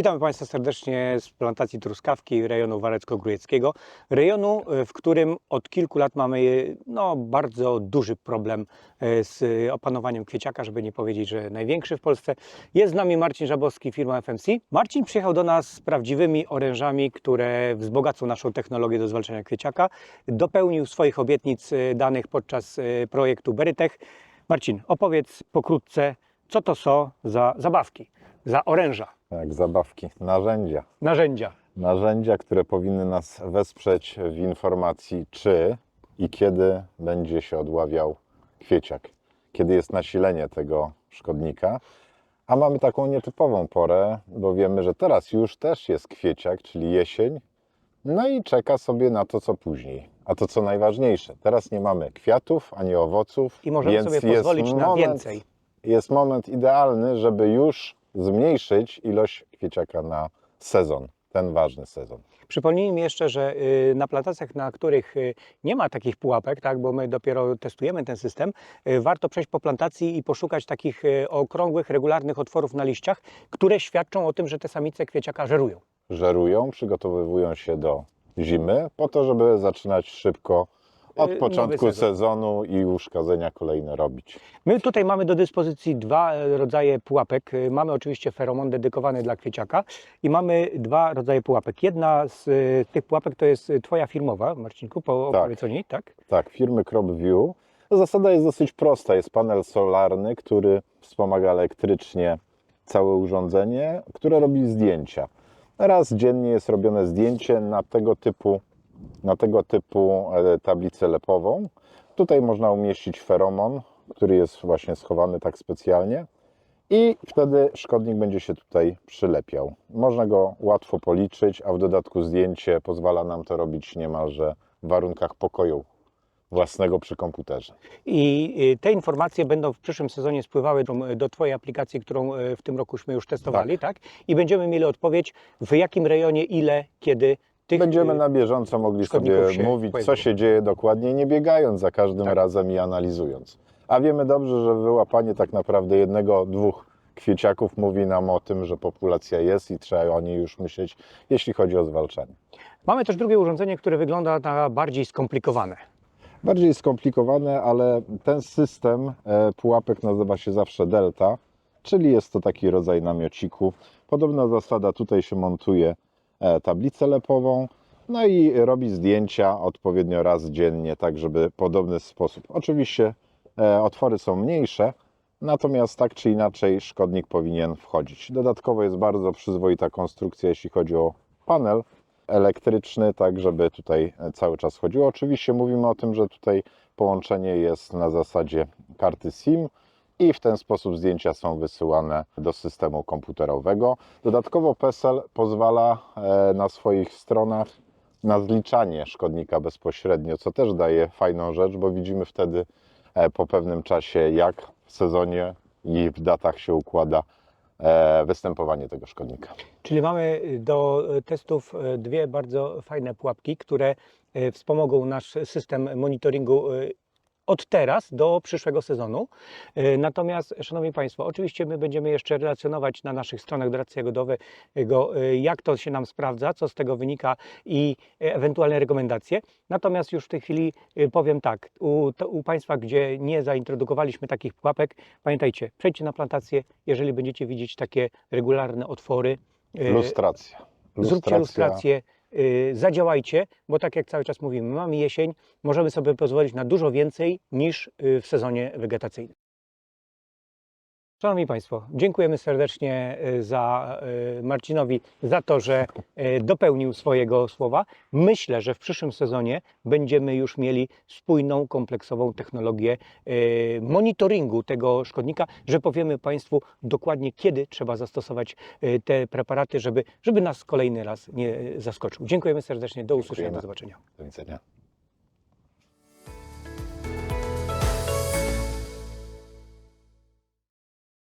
Witamy Państwa serdecznie z plantacji truskawki rejonu Warecko-Grójeckiego. Rejonu, e, w którym od kilku lat mamy e, no, bardzo duży problem e, z opanowaniem kwieciaka, żeby nie powiedzieć, że największy w Polsce. Jest z nami Marcin Żabowski, firma FMC. Marcin przyjechał do nas z prawdziwymi orężami, które wzbogacą naszą technologię do zwalczania kwieciaka. Dopełnił swoich obietnic danych podczas projektu Berytech. Marcin, opowiedz pokrótce, co to są za zabawki, za oręża, Tak, zabawki, narzędzia. narzędzia. Narzędzia, które powinny nas wesprzeć w informacji, czy i kiedy będzie się odławiał kwieciak, kiedy jest nasilenie tego szkodnika. A mamy taką nietypową porę, bo wiemy, że teraz już też jest kwieciak, czyli jesień, no i czeka sobie na to, co później. A to, co najważniejsze, teraz nie mamy kwiatów ani owoców, I możemy więc sobie jest pozwolić na moment, więcej. jest moment idealny, żeby już zmniejszyć ilość kwieciaka na sezon, ten ważny sezon. Przypomnijmy jeszcze, że y, na plantacjach, na których y, nie ma takich pułapek, tak, bo my dopiero testujemy ten system, y, warto przejść po plantacji i poszukać takich okrągłych, regularnych otworów na liściach, które świadczą o tym, że te samice kwieciaka żerują. Żerują, przygotowują się do zimy, po to, żeby zaczynać szybko od Yy, początku sezon. sezonu i uszkodzenia kolejne robić. My tutaj mamy do dyspozycji dwa e, rodzaje pułapek. Y, Mamy oczywiście feromon dedykowany dla kwieciaka i mamy dwa rodzaje pułapek. Jedna z y, tych pułapek to jest y, Twoja firmowa, Marcinku, po Tak. opowiedz o niej, tak? Tak, firmy CropView. Zasada jest dosyć prosta. Jest panel solarny, który wspomaga elektrycznie całe urządzenie, które robi zdjęcia. Raz dziennie jest robione zdjęcie na tego typu, na tego typu e, tablicę lepową. Tutaj można umieścić feromon, który jest właśnie schowany tak specjalnie. I wtedy szkodnik będzie się tutaj przylepiał. Można go łatwo policzyć, a w dodatku zdjęcie pozwala nam to robić niemalże w warunkach pokoju własnego przy komputerze. I y, te informacje będą w przyszłym sezonie spływały do, do Twojej aplikacji, którą y, w tym rokuśmy już testowali, tak. I będziemy mieli odpowiedź, w jakim rejonie, ile, kiedy tych. Będziemy y, na bieżąco mogli sobie się mówić, co się dzieje dokładnie, nie biegając za każdym Tak. razem i analizując. A wiemy dobrze, że wyłapanie tak naprawdę jednego, dwóch kwieciaków mówi nam o tym, że populacja jest i trzeba o niej już myśleć, jeśli chodzi o zwalczanie. Mamy też drugie urządzenie, które wygląda na bardziej skomplikowane. Bardziej skomplikowane, ale ten system e, pułapek nazywa się zawsze delta, czyli jest to taki rodzaj namiociku. Podobna zasada, tutaj się montuje tablicę lepową, no i robi zdjęcia odpowiednio raz dziennie, tak żeby podobny sposób. Oczywiście e, otwory są mniejsze, natomiast tak czy inaczej szkodnik powinien wchodzić. Dodatkowo jest bardzo przyzwoita konstrukcja, jeśli chodzi o panel elektryczny, tak żeby tutaj cały czas chodziło. Oczywiście mówimy o tym, że tutaj połączenie jest na zasadzie karty SIM i w ten sposób zdjęcia są wysyłane do systemu komputerowego. Dodatkowo PESEL pozwala e, na swoich stronach na zliczanie szkodnika bezpośrednio, co też daje fajną rzecz, bo widzimy wtedy e, po pewnym czasie, jak w sezonie i w datach się układa e, występowanie tego szkodnika. Czyli mamy y, do y, testów y, dwie bardzo fajne pułapki, które wspomogą nasz system monitoringu od teraz do przyszłego sezonu. Y, Natomiast, Szanowni Państwo, oczywiście my będziemy jeszcze relacjonować na naszych stronach doradcy jagodowego, y, jak to się nam sprawdza, co z tego wynika i ewentualne rekomendacje. Natomiast już w tej chwili y, powiem tak, u, to, u Państwa, gdzie nie zaintrodukowaliśmy takich pułapek, pamiętajcie, przejdźcie na plantację, jeżeli będziecie widzieć takie regularne otwory, y, Lustracja. Zróbcie lustrację, zadziałajcie, bo tak jak cały czas mówimy, mamy jesień, możemy sobie pozwolić na dużo więcej niż y, w sezonie wegetacyjnym. Szanowni Państwo, dziękujemy serdecznie y, za y, Marcinowi za to, że y, dopełnił swojego słowa. Myślę, że w przyszłym sezonie będziemy już mieli spójną, kompleksową technologię monitoringu tego szkodnika, że powiemy Państwu dokładnie, kiedy trzeba zastosować te preparaty, żeby, żeby nas kolejny raz nie zaskoczył. Dziękujemy serdecznie, do usłyszenia, Dziękujemy. do zobaczenia. Do widzenia.